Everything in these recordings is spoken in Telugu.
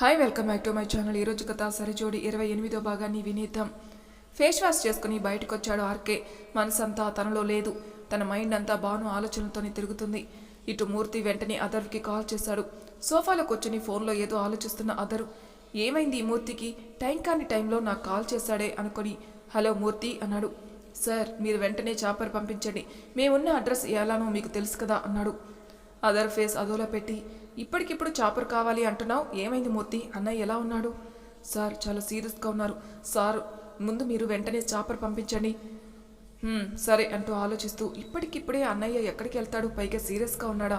Hi welcome back to my channel ఈరోజు కథ సరిజోడి ఇరవై ఎనిమిదో భాగాన్ని వినేద్దాం. ఫేస్ వాష్ చేసుకుని బయటకు వచ్చాడు ఆర్కే. మనసంతా తనలో లేదు. తన మైండ్ అంతా బాను ఆలోచనలతోనే తిరుగుతుంది. ఇటు మూర్తి వెంటనే అదర్కి కాల్ చేశాడు. సోఫాలో కూర్చొని ఫోన్లో ఏదో ఆలోచిస్తున్న అదరు. ఏమైంది ఈ మూర్తికి? టైం కాని టైంలో నాకు కాల్ చేశాడే అనుకొని హలో మూర్తి అన్నాడు. సార్ మీరు వెంటనే చాపర్ పంపించండి. మేమున్న అడ్రస్ ఎలానో మీకు తెలుసు కదా అన్నాడు. అదర్ ఫేస్ అదోలా పెట్టి ఇప్పటికిప్పుడు చాపర్ కావాలి అంటున్నావు? ఏమైంది మూర్తి? అన్నయ్య ఎలా ఉన్నాడు? సార్ చాలా సీరియస్గా ఉన్నారు. సార్ ముందు మీరు వెంటనే చాపర్ పంపించండి. సరే అంటూ ఆలోచిస్తూ ఇప్పటికిప్పుడే అన్నయ్య ఎక్కడికి వెళ్తాడు? పైగా సీరియస్గా ఉన్నాడా?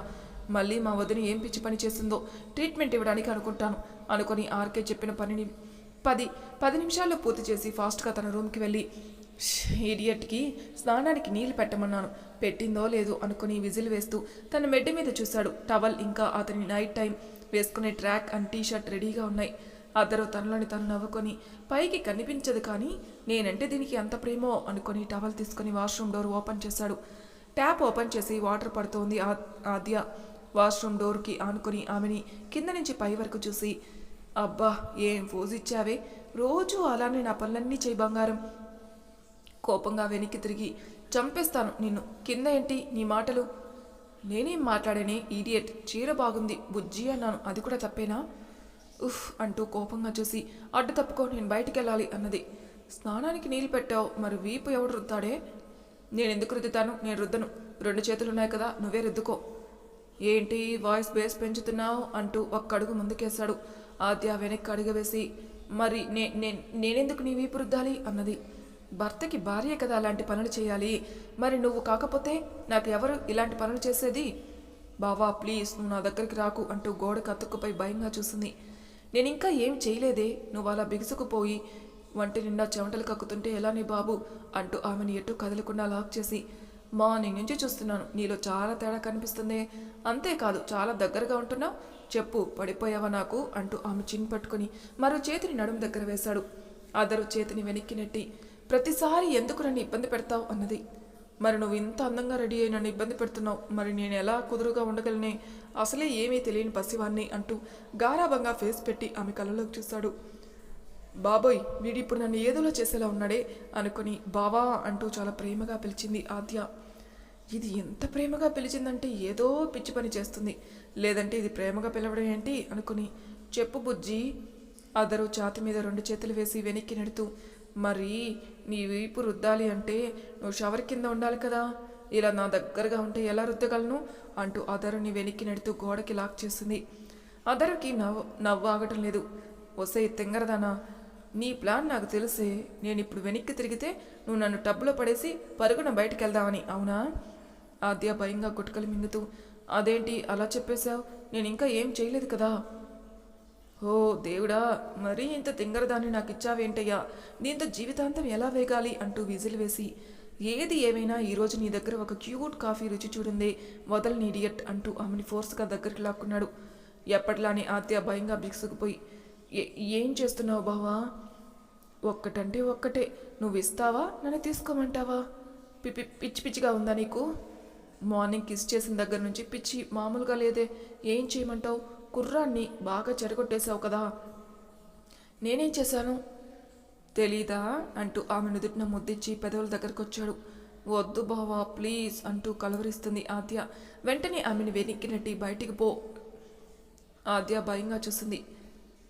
మళ్ళీ మా వదిన ఏం పిచ్చి పని చేసిందో ట్రీట్మెంట్ ఇవ్వడానికి అనుకుంటాను అనుకొని ఆర్కే చెప్పిన పనిని పది పది నిమిషాల్లో పూర్తి చేసి ఫాస్ట్గా తన రూమ్కి వెళ్ళి ఇడియట్కి స్నానానికి నీళ్ళు పెట్టమన్నాను. పెట్టిందో లేదో అనుకుని విజిల్ వేస్తూ తన మెడ్డ మీద చూశాడు. టవల్ ఇంకా అతని నైట్ టైం వేసుకునే ట్రాక్ అండ్ టీషర్ట్ రెడీగా ఉన్నాయి. అద్దరు తనలోని తను నవ్వుకొని పైకి కనిపించదు కానీ నేనంటే దీనికి ఎంత ప్రేమో అనుకొని టవల్ తీసుకొని వాష్రూమ్ డోర్ ఓపెన్ చేశాడు. ట్యాప్ ఓపెన్ చేసి వాటర్ పడుతోంది ఆ- ఆద్య. వాష్రూమ్ డోర్కి ఆనుకొని ఆమెని కింద నుంచి పై వరకు చూసి అబ్బా ఏం ఫోజ్ ఇచ్చావే? రోజు అలానే నా పనులన్నీ చేయి బంగారం. కోపంగా వెనక్కి తిరిగి చంపేస్తాను నిన్ను. కింద ఏంటి నీ మాటలు? నేనేం మాట్లాడేనే ఈడియట్ చీర బాగుంది బుజ్జి అన్నాను. అది కూడా తప్పేనా? ఉఫ్ అంటూ కోపంగా చూసి అడ్డు తప్పుకో నేను బయటికి వెళ్ళాలి అన్నది. స్నానానికి నీళ్ళు పెట్టావు మరి వీపు ఎవడు రుద్దాడే? నేను ఎందుకు రుద్దుతాను? నేను రుద్దను. రెండు చేతులు ఉన్నాయి కదా నువ్వే రుద్దుకో. ఏంటి వాయిస్ బేస్ పెంచుతున్నావు? అంటూ ఒక్క అడుగు ముందుకేశాడు. ఆద్య వెనక్కి అడుగవేసి మరి నే నే- నేనెందుకు నీ వీపు రుద్దాలి? అన్నది. భర్తకి భార్య కదా అలాంటి పనులు చేయాలి. మరి నువ్వు కాకపోతే నాకు ఎవరు ఇలాంటి పనులు చేసేది? బావా ప్లీజ్ నువ్వు నా దగ్గరికి రాకు అంటూ గోడ అతుక్కుపోయి భయంగా చూసింది. నేను ఇంకా ఏం చేయలేదే? నువ్వు అలా బిగుసుకుపోయి వంటి నిండా చెమటలు కక్కుతుంటే ఎలా నీ బాబు? అంటూ ఆమెను ఎటు కదలకుండా లాక్ చేసి మార్నింగ్ నుంచి చూస్తున్నాను. నీలో చాలా తేడా కనిపిస్తుంది. అంతేకాదు చాలా దగ్గరగా ఉంటున్నావు. చెప్పు పడిపోయావా నాకు? అంటూ ఆమె చిన్ పట్టుకుని మరో చేతిని నడుము దగ్గర వేశాడు. అదరు చేతిని వెనక్కి నెట్టి ప్రతిసారి ఎందుకు నన్ను ఇబ్బంది పెడతావు అన్నది. మరి నువ్వు ఇంత అందంగా రెడీ అయి నన్ను ఇబ్బంది పెడుతున్నావు. మరి నేను ఎలా కుదురుగా ఉండగలనే అసలే ఏమీ తెలియని పసివాణ్ణి అంటూ గారాభంగా ఫేస్ పెట్టి ఆమె కళ్ళలోకి చూశాడు. బాబోయ్ వీడిప్పుడు నన్ను ఏదోలా చేసేలా ఉన్నాడే అనుకుని బావా అంటూ చాలా ప్రేమగా పిలిచింది ఆద్య. ఇది ఎంత ప్రేమగా పిలిచిందంటే ఏదో పిచ్చి పని చేస్తుంది. లేదంటే ఇది ప్రేమగా పిలవడం ఏంటి? అనుకుని చెప్పు బుజ్జి. అదరు ఛాతి మీద రెండు చేతులు వేసి వెనక్కి నెడుతూ మరి నీ వీపు రుద్దాలి అంటే నువ్వు షవర్ కింద ఉండాలి కదా. ఇలా నా దగ్గరగా ఉంటే ఎలా రుద్దగలను? అంటూ అదరుని వెనక్కి నెడుతూ గోడకి లాక్ చేస్తుంది. అదరుకి నవ్వు నవ్వు ఆగటం లేదు. వసే తెంగరదానా నీ ప్లాన్ నాకు తెలిసే నేను ఇప్పుడు వెనక్కి తిరిగితే నువ్వు నన్ను టబ్బులో పడేసి పరుగున బయటికి వెళ్దామని అవునా? ఆద్య భయంగా గుట్కలు మింగుతూ అదేంటి అలా చెప్పేశావు? నేను ఇంకా ఏం చేయలేదు కదా. ఓ దేవుడా మరీ ఇంత తింగరదాన్ని నాకు ఇచ్చావేంటయ్యా దీంతో జీవితాంతం ఎలా వేగాలి? అంటూ విజిల్ వేసి ఏది ఏమైనా ఈరోజు నీ దగ్గర ఒక క్యూట్ కాఫీ రుచి చూడుందే వదలని ఇడియట్ అంటూ ఆమెని ఫోర్స్గా దగ్గరికి లాక్కున్నాడు. ఎప్పటిలానే ఆత్య భయంగా బిగుసుకుపోయి "ఏ- ఏం చేస్తున్నావు బావా? ఒక్కటంటే ఒక్కటే. నువ్వు ఇస్తావా నన్ను తీసుకోమంటావా? పిపి పిచ్చి పిచ్చిగా ఉందా నీకు? మార్నింగ్ కిస్ చేసిన దగ్గర నుంచి పిచ్చి మామూలుగా లేదే. ఏం చేయమంటావు? కుర్రాన్ని బాగా చెడగొట్టేశావు కదా. నేనేం చేశాను? తెలీదా? అంటూ ఆమె నుదుటిన ముద్దిచ్చి పెదవుల దగ్గరకు వచ్చాడు వద్దు బావా ప్లీజ్ అంటూ కలవరిస్తుంది ఆద్య. వెంటనే ఆమెను వెనక్కి నెట్టి బయటికి పో. ఆద్య భయంగా చూస్తుంది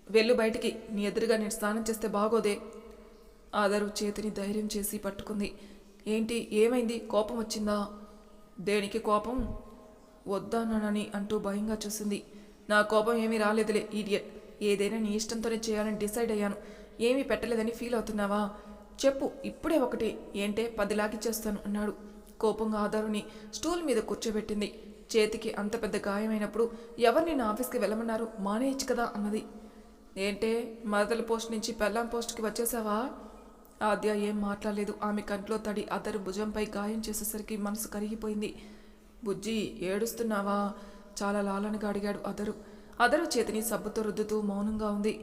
వెళ్ళు బయటికి నీ ఎదురుగా నేను స్నానం చేస్తే బాగోదే. ఆదరు చేతిని ధైర్యం చేసి పట్టుకుంది. ఏంటి ఏమైంది? కోపం వచ్చిందా? దేనికి కోపం? వద్దానని అంటూ భయంగా చూసింది. నా కోపం ఏమీ రాలేదులే ఈడియట్ ఏదైనా నీ ఇష్టంతోనే చేయాలని డిసైడ్ అయ్యాను. ఏమీ పెట్టలేదని ఫీల్ అవుతున్నావా? చెప్పు ఇప్పుడే ఒకటి. ఏంటే? పదిలాకి చేస్తాను అన్నాడు. కోపంగా ఆధారుని స్టూల్ మీద కూర్చోబెట్టింది. చేతికి అంత పెద్ద గాయమైనప్పుడు ఎవరు నేను ఆఫీస్కి వెళ్ళమన్నారు? మానేయచ్చు కదా అన్నది. ఏంటే? మరదల పోస్ట్ నుంచి పెళ్ళాం పోస్ట్కి వచ్చేసావా? ఆద్య ఏం మాట్లాడలేదు. ఆమె కంట్లో తడి అతరు భుజంపై గాయం చేసేసరికి మనసు కరిగిపోయింది. బుజ్జి ఏడుస్తున్నావా? చాలా లాలనగా అడిగాడు అదరు. అదరు చేతిని సబ్బుతో రుద్దుతూ మౌనంగా ఉంది.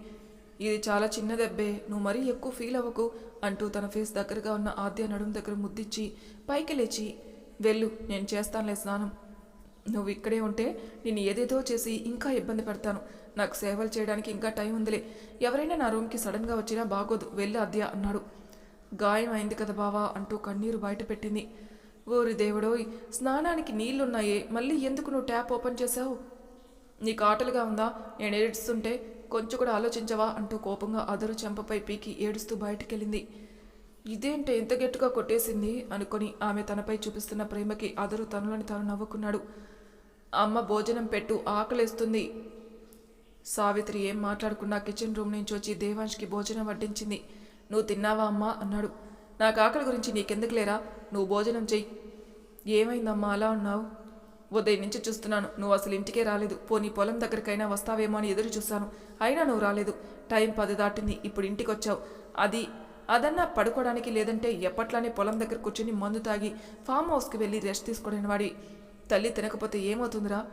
ఇది చాలా చిన్న దెబ్బే నువ్వు మరీ ఎక్కువ ఫీల్ అవ్వకు అంటూ తన ఫేస్ దగ్గరగా ఉన్న ఆద్య నడుము దగ్గర ముద్దిచ్చి పైకి లేచి వెళ్ళు నేను చేస్తానులే స్నానం. నువ్వు ఇక్కడే ఉంటే నేను ఏదేదో చేసి ఇంకా ఇబ్బంది పెడతాను. నాకు సేవలు చేయడానికి ఇంకా టైం ఉందిలే. ఎవరైనా నా రూమ్కి సడన్గా వచ్చినా బాగోదు. వెళ్ళి అద్య అన్నాడు. గాయం అయింది కదా బావా అంటూ కన్నీరు బయట పెట్టింది. ఓరి దేవుడోయ్ స్నానానికి నీళ్ళున్నాయే మళ్ళీ ఎందుకు నువ్వు ట్యాప్ ఓపెన్ చేశావు? నీకు ఆటలుగా ఉందా? నేను ఏడుస్తుంటే కొంచెం కూడా ఆలోచించవా? అంటూ కోపంగా అదరు చెంపపై పీకి ఏడుస్తూ బయటికెళ్ళింది. ఇదేంటే ఎంత గట్టిగా కొట్టేసింది? అనుకొని ఆమె తనపై చూపిస్తున్న ప్రేమకి అదరు తనలోని తాను నవ్వుకున్నాడు. అమ్మ భోజనం పెట్టు ఆకలేస్తుంది. సావిత్రి ఏం మాట్లాడుకున్నా కిచెన్ రూమ్ నుంచి వచ్చి దేవాంష్కి భోజనం వడ్డించింది. నువ్వు తిన్నావా అమ్మా? అన్నాడు. నాకు ఆకలి గురించి నీకెందుకు లేరా నువ్వు భోజనం చెయ్యి. ఏమైందమ్మా అలా ఉన్నావు ఉదయం నుంచి చూస్తున్నాను. నువ్వు అసలు ఇంటికే రాలేదు. పోనీ పొలం దగ్గరికైనా వస్తావేమో అని ఎదురు చూశాను. అయినా నువ్వు రాలేదు. టైం పది దాటింది. ఇప్పుడు ఇంటికి వచ్చావు అది అదన్నా పడుకోవడానికి లేదంటే ఎప్పట్లానే పొలం దగ్గర కూర్చుని మందు తాగి ఫామ్ హౌస్కి వెళ్ళి రెస్ట్ తీసుకోలేని వాడి. తల్లి తినకపోతే ఏమవుతుందిరా?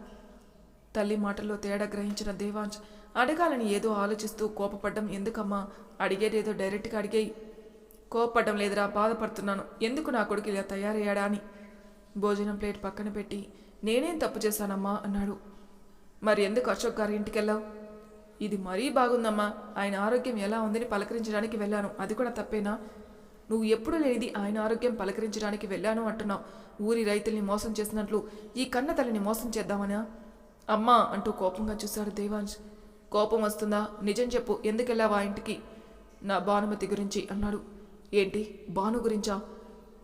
తల్లి మాటల్లో తేడా గ్రహించిన దేవాంశ్ అడగాలని ఏదో ఆలోచిస్తూ కోపపడ్డం ఎందుకమ్మా? అడిగేదేదో డైరెక్ట్గా అడిగేయి. కోపపడ్డం లేదురా బాధపడుతున్నాను. ఎందుకు నా కొడుకు ఇలా తయారయ్యాడా అని. భోజనం ప్లేట్ పక్కన పెట్టి నేనేం తప్పు చేశానమ్మా అన్నాడు. మరి ఎందుకు అశోక్ గారి ఇంటికి వెళ్ళావు ఇది మరీ బాగుందమ్మా. ఆయన ఆరోగ్యం ఎలా ఉందని పలకరించడానికి వెళ్ళాను. అది కూడా తప్పేనా? నువ్వు ఎప్పుడు లేనిది ఆయన ఆరోగ్యం పలకరించడానికి వెళ్ళాను అంటున్నావు. ఊరి రైతుల్ని మోసం చేసినట్లు ఈ కన్న తల్లిని మోసం చేద్దామనా? అమ్మా అంటూ కోపంగా చూశాడు దేవాంశ్. కోపం వస్తుందా? నిజం చెప్పు. ఎందుకెళ్ళావా ఇంటికి? నా భానుమతి గురించి అన్నాడు. ఏంటి? భాను గురించా?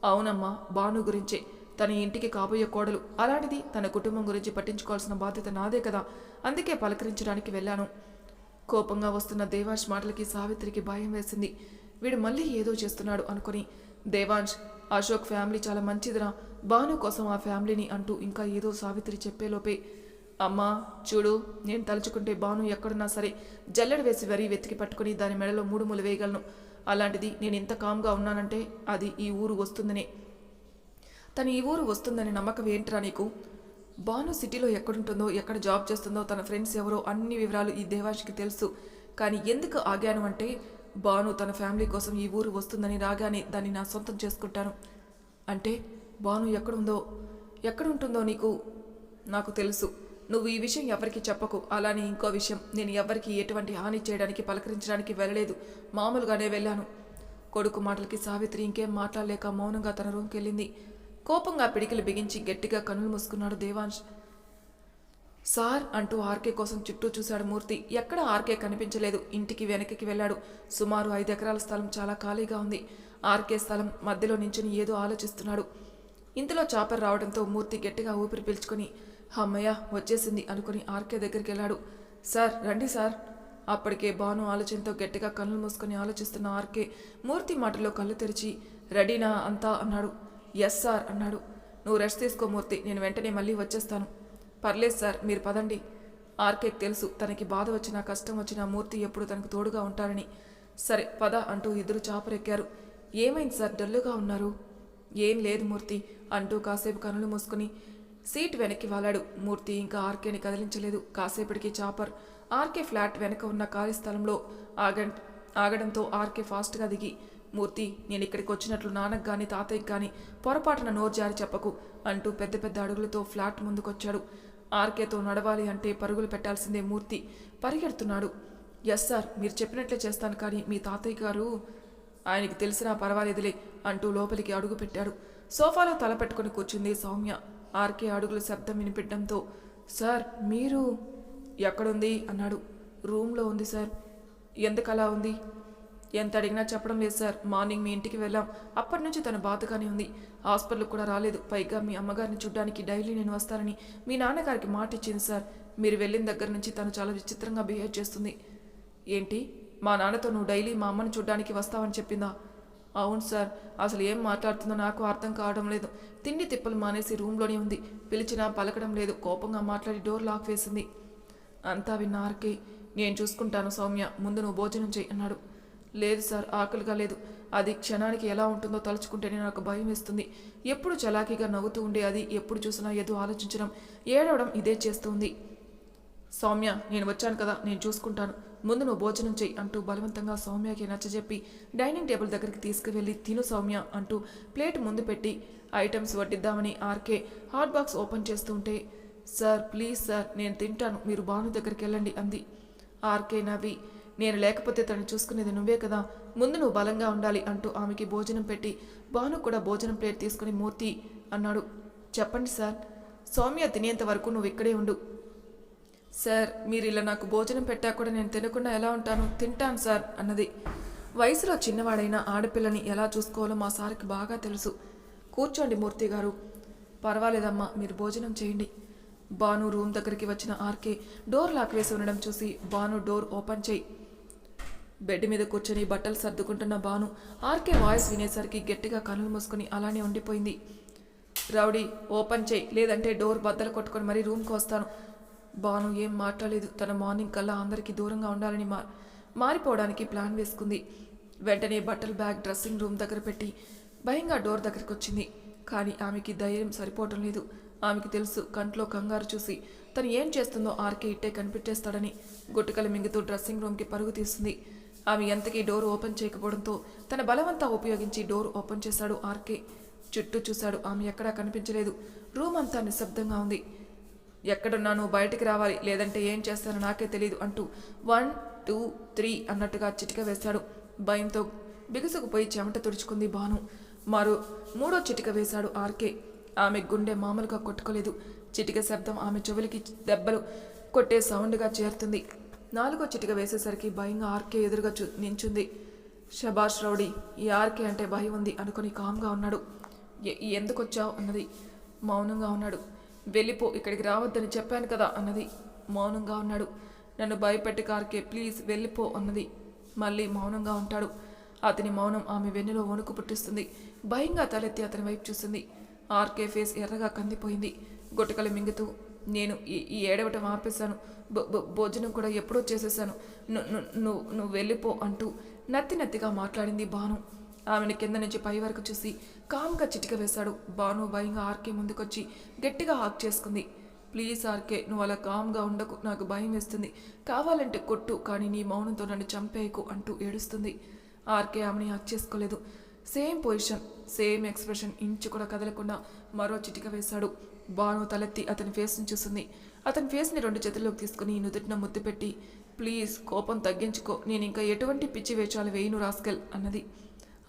అవునమ్మా భాను గురించే. తన ఇంటికి కాబోయే కోడలు. అలాంటిది తన కుటుంబం గురించి పట్టించుకోవాల్సిన బాధ్యత నాదే కదా. అందుకే పలకరించడానికి వెళ్ళాను. కోపంగా వస్తున్న దేవాంశ్ మాటలకి సావిత్రికి భయం వేసింది. వీడు మళ్ళీ ఏదో చేస్తున్నాడు అనుకుని. దేవాంశ్ అశోక్ ఫ్యామిలీ చాలా మంచిదిరా. భాను కోసం ఆ ఫ్యామిలీని అంటూ ఇంకా ఏదో సావిత్రి చెప్పేలోపే అమ్మా చూడు నేను తలుచుకుంటే బాను ఎక్కడున్నా సరే జల్లెడ వేసి వరి వెతికి పట్టుకుని దాని మెడలో మూడు ములు వేయగలను. అలాంటిది నేను ఇంత కామ్గా ఉన్నానంటే అది ఈ ఊరు వస్తుందనే. తను ఈ ఊరు వస్తుందని నమ్మకం ఏంట్రా నీకు? బాను సిటీలో ఎక్కడుంటుందో ఎక్కడ జాబ్ చేస్తుందో తన ఫ్రెండ్స్ ఎవరో అన్ని వివరాలు ఈ దేవాష్కి తెలుసు. కానీ ఎందుకు ఆగాను అంటే బాను తన ఫ్యామిలీ కోసం ఈ ఊరు వస్తుందని రాగానే దాన్ని నా సొంతం చేసుకుంటాను. అంటే బాను ఎక్కడుందో ఎక్కడ ఉంటుందో నీకు నాకు తెలుసు. నువ్వు ఈ విషయం ఎవరికి చెప్పకు. అలానే ఇంకో విషయం నేను ఎవరికి ఎటువంటి హాని చేయడానికి పలకరించడానికి వెళ్ళలేదు. మామూలుగానే వెళ్ళాను. కొడుకు మాటలకి సావిత్రి ఇంకేం మాట్లాడలేక మౌనంగా తన రూమ్కి వెళ్ళింది. కోపంగా పిడికిలు బిగించి గట్టిగా కన్నులు మూసుకున్నాడు దేవాంశ్. సార్ అంటూ ఆర్కే కోసం చుట్టూ చూశాడు మూర్తి. ఎక్కడ ఆర్కే కనిపించలేదు. ఇంటికి వెనక్కి వెళ్ళాడు. సుమారు ఐదు ఎకరాల స్థలం చాలా ఖాళీగా ఉంది. ఆర్కే స్థలం మధ్యలో నించుని ఏదో ఆలోచిస్తున్నాడు. ఇంతలో చాపర్ రావడంతో మూర్తి గట్టిగా ఊపిరి పీల్చుకొని అమ్మయ్య వచ్చేసింది. అనుకుని ఆర్కే దగ్గరికి వెళ్ళాడు సార్ రండి సార్. అప్పటికే బాను ఆలోచనతో గట్టిగా కళ్ళు మూసుకొని ఆలోచిస్తున్న ఆర్కే మూర్తి మాటలో కళ్ళు తెరిచి రెడీనా అంతా? అన్నాడు. ఎస్ సార్ అన్నాడు. నువ్వు రెస్ట్ తీసుకో మూర్తి నేను వెంటనే మళ్ళీ వచ్చేస్తాను. పర్లేదు సార్ మీరు పదండి. ఆర్కేకి తెలుసు తనకి బాధ వచ్చినా కష్టం వచ్చినా మూర్తి ఎప్పుడు తనకు తోడుగా ఉంటారని. సరే పద అంటూ ఇద్దరు చాపరెక్కారు. ఏమైంది సార్ డల్లుగా ఉన్నారు? ఏం లేదు మూర్తి అంటూ కాసేపు కనులు మూసుకుని సీట్ వెనక్కి వాలాడు. మూర్తి ఇంకా ఆర్కేని కదిలించలేదు. కాసేపటికి చాపర్ ఆర్కే ఫ్లాట్ వెనక ఉన్న ఖాళీ స్థలంలో ఆగ ఆగడంతో ఆర్కే ఫాస్ట్గా దిగి మూర్తి నేను ఇక్కడికి వచ్చినట్లు నాన్నకు కానీ తాతయ్యకి కానీ పొరపాటున నోరు జారి చెప్పకు అంటూ పెద్ద పెద్ద అడుగులతో ఫ్లాట్ ముందుకొచ్చాడు. ఆర్కేతో నడవాలి అంటే పరుగులు పెట్టాల్సిందే మూర్తి. పరిగెడుతున్నాడు. ఎస్ సార్ మీరు చెప్పినట్లే చేస్తాను కానీ మీ తాతయ్య గారు ఆయనకి తెలిసినా పర్వాలేదులే అంటూ లోపలికి అడుగు పెట్టాడు. సోఫాలో తల పెట్టుకుని కూర్చుంది సౌమ్య. ఆర్కే అడుగుల శబ్దం వినిపించడంతో సార్ మీరు ఎక్కడుంది? అన్నాడు. రూమ్లో ఉంది సార్. ఎందుకలా ఉంది? ఎంత అడిగినా చెప్పడం లేదు సార్. మార్నింగ్ మీ ఇంటికి వెళ్ళాం. అప్పటి నుంచి తన బాధగానే ఉంది. హాస్పిటల్కి కూడా రాలేదు. పైగా మీ అమ్మగారిని చూడ్డానికి డైలీ నేను వస్తానని మీ నాన్నగారికి మాట ఇచ్చింది సార్. మీరు వెళ్ళిన దగ్గర నుంచి తను చాలా విచిత్రంగా బిహేవ్ చేస్తుంది. ఏంటి? మా నాన్నతో నువ్వు డైలీ మా అమ్మని చూడ్డానికి వస్తావని చెప్పిందా? అవును సార్ అసలు ఏం మాట్లాడుతుందో నాకు అర్థం కావడం లేదు. తిండి తిప్పలు మానేసి రూమ్లోనే ఉంది. పిలిచినా పలకడం లేదు. కోపంగా మాట్లాడి డోర్ లాక్ వేసింది. అంతా విన్నారకే. నేను చూసుకుంటాను సౌమ్య. ముందు నువ్వు భోజనం చేయి అన్నాడు. లేదు సార్ ఆకలిగా లేదు. అది క్షణానికి ఎలా ఉంటుందో తలుచుకుంటేనే నాకు భయం వేస్తుంది. ఎప్పుడు చలాకీగా నవ్వుతూ ఉండే అది ఎప్పుడు చూసినా ఏదో ఆలోచించడం ఏడవడం ఇదే చేస్తుంది. సౌమ్య నేను వచ్చాను కదా నేను చూసుకుంటాను. ముందు నువ్వు భోజనం చెయ్యి అంటూ బలవంతంగా సౌమ్యకి నచ్చజెప్పి డైనింగ్ టేబుల్ దగ్గరికి తీసుకువెళ్ళి తిను సౌమ్య అంటూ ప్లేట్ ముందు పెట్టి ఐటమ్స్ వడ్డిద్దామని ఆర్కే హాట్ బాక్స్ ఓపెన్ చేస్తుంటే సార్ ప్లీజ్ సార్ నేను తింటాను మీరు భాను దగ్గరికి వెళ్ళండి అంది. ఆర్కే నవ్వి నేను లేకపోతే తను చూసుకునేది నువ్వే కదా ముందు నువ్వు బలంగా ఉండాలి అంటూ ఆమెకి భోజనం పెట్టి భాను కూడా భోజనం ప్లేట్ తీసుకుని మూర్తి అన్నాడు. చెప్పండి సార్ సౌమ్య తినేంత వరకు నువ్వు ఇక్కడే ఉండు సార్ మీరు ఇలా నాకు భోజనం పెట్టా కూడా నేను తినకుండా ఎలా ఉంటాను? తింటాను సార్ అన్నది. వయసులో చిన్నవాడైన ఆడపిల్లని ఎలా చూసుకోవాలో మా సార్కి బాగా తెలుసు. కూర్చోండి మూర్తి గారు. పర్వాలేదమ్మా మీరు భోజనం చేయండి. బాను రూమ్ దగ్గరికి వచ్చిన ఆర్కే డోర్ లాక్ వేసి ఉండడం చూసి బాను డోర్ ఓపెన్ చేయి. బెడ్ మీద కూర్చొని బట్టలు సర్దుకుంటున్న బాను ఆర్కే వాయిస్ వినేసరికి గట్టిగా కనులు మూసుకొని అలానే ఉండిపోయింది. రౌడీ ఓపెన్ చేయి లేదంటే డోర్ బద్దలు కొట్టుకొని మరీ రూమ్కి వస్తాను. బాను ఏం మాట్లాడలేదు. తన మార్నింగ్ కల్లా అందరికీ దూరంగా ఉండాలని మా మారిపోవడానికి ప్లాన్ వేసుకుంది. వెంటనే బట్టలు బ్యాగ్ డ్రెస్సింగ్ రూమ్ దగ్గర పెట్టి భయంగా డోర్ దగ్గరికి వచ్చింది కానీ ఆమెకి ధైర్యం సరిపోవటం లేదు. ఆమెకి తెలుసు కంట్లో కంగారు చూసి తను ఏం చేస్తుందో ఆర్కే ఇట్టే కనిపెట్టేస్తాడని గుట్టుకలు మింగుతూ డ్రెస్సింగ్ రూమ్కి పరుగు తీస్తుంది. ఆమె ఎంతకీ డోర్ ఓపెన్ చేయకపోవడంతో తన బలవంతా ఉపయోగించి డోర్ ఓపెన్ చేశాడు ఆర్కే. చుట్టూ చూశాడు ఆమె ఎక్కడా కనిపించలేదు. రూమ్ అంతా నిశ్శబ్దంగా ఉంది. ఎక్కడున్నాను బయటికి రావాలి లేదంటే ఏం చేస్తానో నాకే తెలియదు అంటూ వన్ టూ త్రీ అన్నట్టుగా చిటిక వేశాడు భయంతో బిగుసుకుపోయి చెమట తుడుచుకుంది భాను. మరో మూడో చిటిక వేశాడు ఆర్కే. ఆమె గుండె మామూలుగా కొట్టుకోలేదు. చిటిక శబ్దం ఆమె చెవులకి దెబ్బలు కొట్టే సౌండ్గా చేరుతుంది. నాలుగో చిటిక వేసేసరికి భయంగా ఆర్కే ఎదురుగా చూ నించుంది. షబాష్ రౌడీ ఈ ఆర్కే అంటే భయం ఉంది అనుకుని కామ్గా ఉన్నాడు. ఎందుకు వచ్చావు అన్నది. మౌనంగా ఉన్నాడు. వెళ్ళిపో ఇక్కడికి రావద్దని చెప్పాను కదా అన్నది. మౌనంగా ఉన్నాడు. నన్ను భయపెట్టి కార్కే ప్లీజ్ వెళ్ళిపో అన్నది. మళ్ళీ మౌనంగా ఉంటాడు. అతని మౌనం ఆమె వెన్నులో వణుకు పుట్టిస్తుంది. భయంగా తలెత్తి అతని వైపు చూస్తుంది ఆర్కే ఫేస్ ఎర్రగా కందిపోయింది. గుట్టకలు మింగుతూ నేను ఈ ఈ ఏడవటం ఆపేశాను. భో- భోజనం కూడా ఎప్పుడో చేసేసాను నువ్వు నువ్వు వెళ్ళిపో అంటూ నత్తి నత్తిగా మాట్లాడింది భాను. ఆమెను కింద నుంచి పై వరకు చూసి కామ్గా చిటిక వేశాడు. బాను భయంగా ఆర్కే ముందుకొచ్చి గట్టిగా హాక్ చేసుకుంది. ప్లీజ్ ఆర్కే నువ్వు అలా కామ్గా ఉండకు నాకు భయం వేస్తుంది. కావాలంటే కొట్టు కానీ నీ మౌనంతో నన్ను చంపేయకు అంటూ ఏడుస్తుంది. ఆర్కే ఆమెని హాక్ చేసుకోలేదు. Same position same expression inch కూడా కదలకుండా మరో చిటిక వేశాడు. బాను తలెత్తి అతని ఫేస్ని చూస్తుంది అతని ఫేస్ని రెండు చేతుల్లోకి తీసుకుని నుదుటిన ముద్దు పెట్టి ప్లీజ్ కోపం తగ్గించుకో నేను ఇంకా ఎటువంటి పిచ్చి వేషాలు వేయను రాస్కెల్ అన్నది.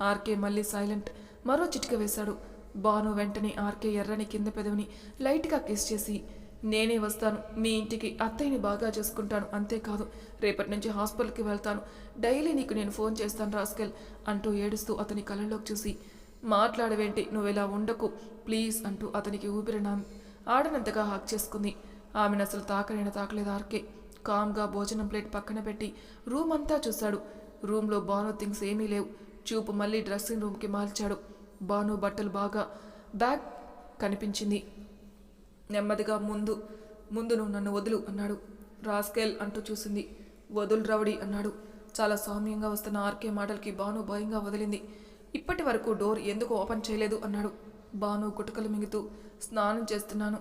ఆర్కే మళ్ళీ సైలెంట్. మరో చిటిక వేశాడు. బాను వెంటనే ఆర్కే ఎర్రని కింద పెదవిని లైట్గా కిస్ చేసి నేనే వస్తాను. మీ ఇంటికి అత్తయ్యని బాగా చేసుకుంటాను. అంతేకాదు రేపటి నుంచి హాస్పిటల్కి వెళ్తాను. డైలీ నీకు నేను ఫోన్ చేస్తాను రాస్కెల్ అంటూ ఏడుస్తూ అతని కళ్ళలోకి చూసి మాట్లాడవేంటి? నువ్వు ఇలా ఉండకు. ప్లీజ్ అంటూ అతనికి ఊపిరిన ఆడనంతగా హాక్ చేసుకుంది. ఆమెను అసలు తాకనైనా తాకలేదు ఆర్కే. కామ్గా భోజనం ప్లేట్ పక్కన పెట్టి రూమ్ అంతా చూశాడు. రూమ్లో బాను థింగ్స్ ఏమీ లేవు. చూపు మళ్ళీ డ్రెస్సింగ్ రూమ్కి మార్చాడు. బాను బట్టలు బాగా బ్యాగ్ కనిపించింది. నెమ్మదిగా ముందు ముందు నువ్వు నన్ను వదులు అన్నాడు. రాస్కేల్ అంటూ చూసింది. వదులు రవడి అన్నాడు. చాలా సౌమ్యంగా వస్తున్న ఆర్కే మాటలకి బాను భయంగా వదిలింది. ఇప్పటి వరకు డోర్ ఎందుకు ఓపెన్ చేయలేదు అన్నాడు. బాను గుటకలు మింగుతూ స్నానం చేస్తున్నాను.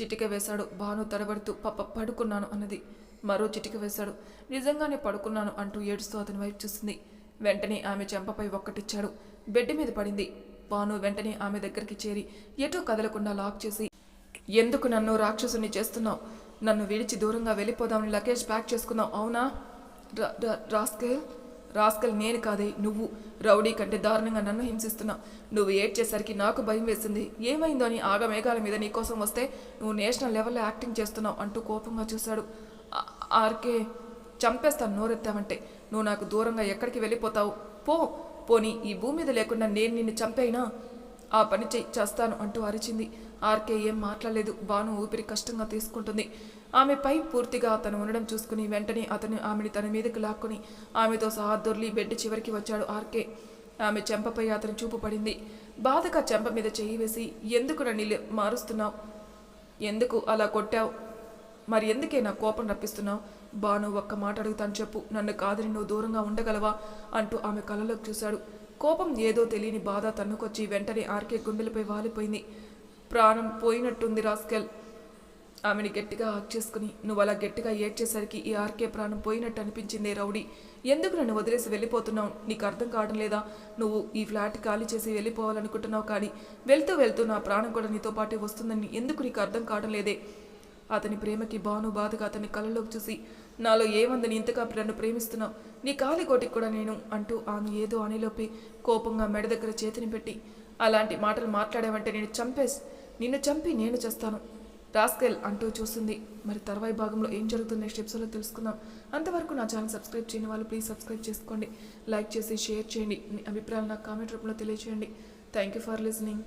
చిటిక వేశాడు. బాను తడబడుతూ పప్ప పడుకున్నాను అన్నది. మరో చిటిక వేశాడు. నిజంగానే పడుకున్నాను అంటూ ఏడుస్తూ అతని వైపు చూసింది. వెంటనే ఆమె చెంపపై ఒక్కటిచ్చాడు. బెడ్ మీద పడింది. పాను వెంటనే ఆమె దగ్గరికి చేరి ఎటో కదలకుండా లాక్ చేసి ఎందుకు నన్ను రాక్షసుని చేస్తున్నావు? నన్ను విడిచి దూరంగా వెళ్ళిపోదామని లగేజ్ ప్యాక్ చేసుకున్నావు అవునా? రా- రాస్కెల్ రాస్కెల్ నేను కాదే నువ్వు. రౌడీ కంటే దారుణంగా నన్ను హింసిస్తున్నావు. నువ్వు ఏడ్చేసరికి నాకు భయం వేసింది. ఏమైందో అని ఆగమేఘాల మీద నీకోసం వస్తే నువ్వు నేషనల్ లెవెల్లో యాక్టింగ్ చేస్తున్నావు అంటూ కోపంగా చూశాడు. ఆర్కే చంపేస్తాను నోరెత్తావంటే. నువ్వు నాకు దూరంగా ఎక్కడికి వెళ్ళిపోతావు? పో పోనీ ఈ భూమి మీద లేకుండా నేను నిన్ను చంపేయినా? ఆ పని చేయి చేస్తాను అంటూ అరిచింది. ఆర్కే ఏం మాట్లాడలేదు. బాను ఊపిరి కష్టంగా తీసుకుంటుంది. ఆమెపై పూర్తిగా అతను ఉండడం చూసుకుని వెంటనే అతను ఆమెని తన మీదకి లాక్కుని ఆమెతో సహా దొర్లి బెడ్ చివరికి వచ్చాడు ఆర్కే. ఆమె చెంపపై అతను చూపు పడింది. బాధగా చెంప మీద చెయ్యి వేసి ఎందుకు నన్ను మారుస్తున్నావు? ఎందుకు అలా కొట్టావు? మరి ఎందుకే నా కోపం రప్పిస్తున్నావు? బాను ఒక్క మాట అడుగుతాను చెప్పు. నన్ను కాదని నువ్వు దూరంగా ఉండగలవా? అంటూ ఆమె కళ్ళలోకి చూశాడు. కోపం ఏదో తెలియని బాధ తన్నుకొచ్చి వెంటనే ఆర్కే గుండెలపై వాలిపోయింది. ప్రాణం పోయినట్టుంది రాస్కెల్. ఆమెని గట్టిగా హక్ చేసుకుని నువ్వు అలా గట్టిగా ఏడ్చేసరికి ఈ ఆర్కే ప్రాణం పోయినట్టు అనిపించిందే రౌడీ. ఎందుకు నన్ను వదిలేసి వెళ్ళిపోతున్నావు? నీకు అర్థం కావడం లేదా? నువ్వు ఈ ఫ్లాట్ ఖాళీ చేసి వెళ్ళిపోవాలనుకుంటున్నావు కానీ వెళ్తూ వెళ్తూ నా ప్రాణం కూడా నీతో పాటే వస్తుందని ఎందుకు నీకు అర్థం కావడం లేదే? అతని ప్రేమకి బాను బాధగా అతని కళ్ళలోకి చూసి నాలో ఏమందని ఇంతగా నన్ను ప్రేమిస్తున్నావు? నీ కాలి కోటికి కూడా నేను అంటూ ఆమె ఏదో అనిలోపి కోపంగా మెడ దగ్గర చేతిని పెట్టి అలాంటి మాటలు మాట్లాడావంటే నేను చంపేసి నిన్ను చంపి నేను చేస్తాను రాస్కెల్ అంటూ చూస్తుంది మరి తర్వాయి భాగంలో ఏం జరుగుతుంది స్టెప్స్లో తెలుసుకుందాం. అంతవరకు నా ఛానల్ సబ్స్క్రైబ్ చేయని వాళ్ళు ప్లీజ్ సబ్స్క్రైబ్ చేసుకోండి. లైక్ చేసి షేర్ చేయండి. మీ అభిప్రాయాలు నాకు కామెంట్ రూపంలో తెలియచేయండి. Thank you for listening.